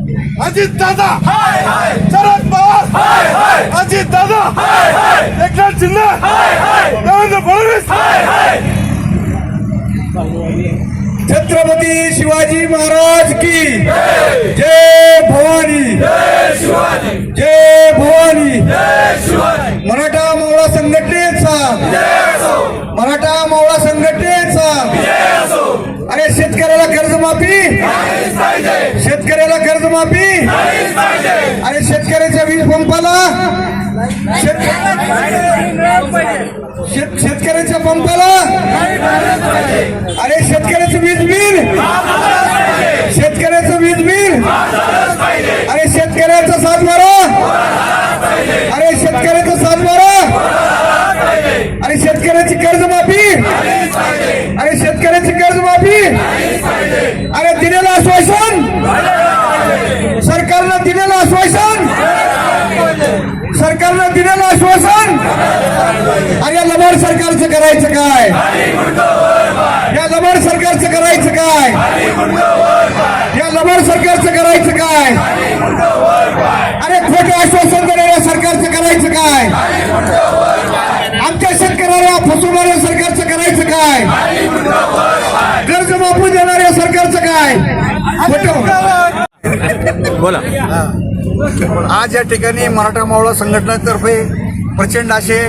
अजित दादा! शरद पवार! अजित दादा! एकनाथ शिंदे! देवेंद्र फडणवीस! छत्रपती शिवाजी महाराज की जय! भवानी! जय भवानी! मराठा मावळा संघटनेचा मराठा मावळा संघटनेचा अरे शेतकऱ्याला कर्जमाफी शेतकऱ्याला कर्जमाफी अरे शेतकऱ्याच्या वीज पंपाला. शेत- शेत- शेतकऱ्याच्या पंपाला. अरे शेतकऱ्याचं वीज बिल. शेतकऱ्याचं वीज बिल. अरे शेतकऱ्याचा सातबारा. अरे शेतकऱ्याचा सातबारा अरे शेतकऱ्याची कर्जमाफी अरे शेतकऱ्याची कर्जमाफी अरे दिलेलं आश्वासन सरकारनं दिलेलं आश्वासन? सरकारनं दिलेलं आश्वासन? अरे या लबाड सरकारचं करायचं काय? या लबाड सरकारचं करायचं काय? या लबाड सरकारचं करायचं काय? अरे खोटे आश्वासन देणाऱ्या सरकारचं करायचं काय? आमच्या शेतकऱ्याला फसवणाऱ्या सरकारचं करायचं काय? कर्ज माफू देणाऱ्या सरकारचं काय? बोला. आज या ठिकाणी मराठा मावळा संघटनेतर्फे प्रचंड असे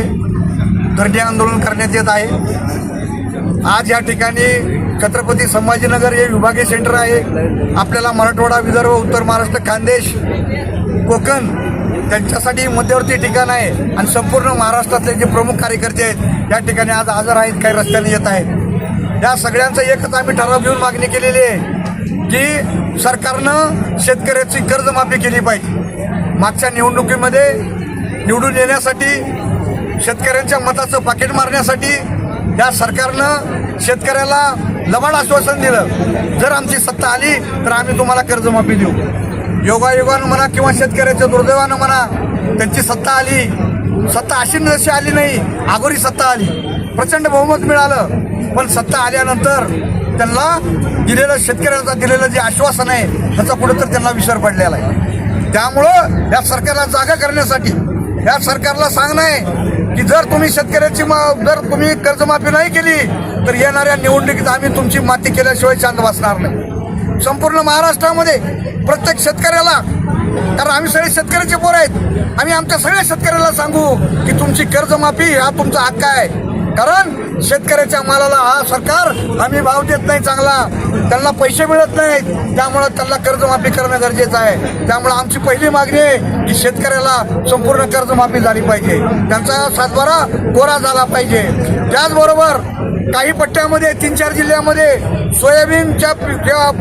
धरणे आंदोलन करण्यात येत आहे. आज या ठिकाणी छत्रपती संभाजीनगर हे विभागीय सेंटर आहे. आपल्याला मराठवाडा विदर्भ उत्तर महाराष्ट्र खानदेश कोकण त्यांच्यासाठी मध्यवर्ती ठिकाण आहे. आणि संपूर्ण महाराष्ट्रातले जे प्रमुख कार्यकर्ते आहेत या ठिकाणी आज हजर आहेत काही रस्त्याने येत आहेत. या सगळ्यांचं एकच आम्ही ठराव घेऊन मागणी केलेली आहे. की सरकारनं शेतकऱ्याची कर्जमाफी केली पाहिजे. मागच्या निवडणुकीमध्ये निवडून येण्यासाठी शेतकऱ्यांच्या मताचं पाकिट मारण्यासाठी या सरकारनं शेतकऱ्याला लबाड आश्वासन दिलं. जर आमची सत्ता आली तर आम्ही तुम्हाला कर्जमाफी देऊ. योगायोगानं म्हणा किंवा शेतकऱ्याच्या दुर्दैवानं म्हणा त्यांची सत्ता आली. सत्ता अशी जशी आली नाही अगोरी सत्ता आली. प्रचंड बहुमत मिळालं. पण सत्ता आल्यानंतर त्यांना दिलेलं शेतकऱ्याचा दिलेलं जे आश्वासन आहे त्याचा कुठेतरी त्यांना विसर पडलेला आहे. त्यामुळं या सरकारला जागा करण्यासाठी या सरकारला सांगणं आहे की जर तुम्ही शेतकऱ्याची मा- जर तुम्ही कर्जमाफी नाही केली तर येणाऱ्या निवडणुकीत आम्ही तुमची माती केल्याशिवाय शांत बसणार नाही. संपूर्ण महाराष्ट्रामध्ये प्रत्येक शेतकऱ्याला कारण आम्ही सगळे शेतकऱ्याचे पोर आहेत आम्ही आमच्या सगळ्या शेतकऱ्याला सांगू की तुमची कर्जमाफी हा तुमचा हक्क आहे. कारण शेतकऱ्याच्या मालाला हा सरकार हमी भाव देत नाही चांगला. त्यांना पैसे मिळत नाहीत. त्यामुळं त्यांना कर्जमाफी करणं गरजेचं आहे. त्यामुळं आमची पहिली मागणी आहे की शेतकऱ्याला संपूर्ण कर्जमाफी झाली पाहिजे. त्यांचा सातबारा कोरा झाला पाहिजे. त्याचबरोबर काही पट्ट्यामध्ये तीन चार जिल्ह्यामध्ये सोयाबीनच्या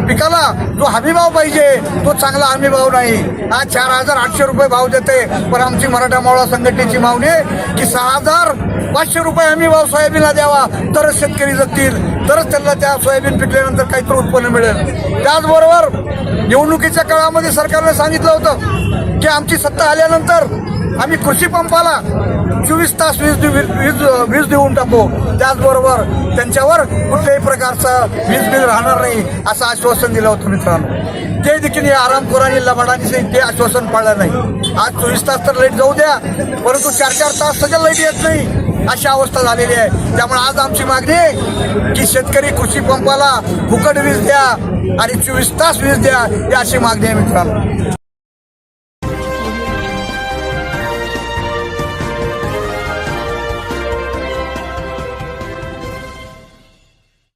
पिकाला जो हमीभाव पाहिजे तो चांगला हमीभाव नाही. आज चार हजार आठशे रुपये भाव देते. पण आमची मराठा मावळा संघटनेची मागणी आहे की सहा हजार पाचशे रुपये हमी भाव सोयाबीनला द्यावा. तरच शेतकरी जगतील. तरच त्यांना त्या सोयाबीन पिकल्यानंतर काहीतरी उत्पन्न मिळेल. त्याचबरोबर निवडणुकीच्या काळामध्ये सरकारने सांगितलं होतं की आमची सत्ता आल्यानंतर आम्ही कृषी पंपाला चोवीस तास वीज देऊ- वीज वीज देऊन टाकू. त्याचबरोबर त्यांच्यावर कुठल्याही प्रकारचं वीज बिल राहणार नाही असं आश्वासन दिलं होतं मित्रांनो. ते देखील या आरामखोरांनी लबाडांनी ते आश्वासन पाळलं नाही. आज चोवीस तास तर लाइट जाऊ द्या परंतु चार चार तास सगळं लाइट येत नाही. अशी अवस्था झालेली आहे. त्यामुळे आज आमची मागणी आहे की शेतकरी कृषी पंपाला फुकट वीज द्या आणि चोवीस तास वीज द्या ही अशी मागणी आहे मित्रांनो.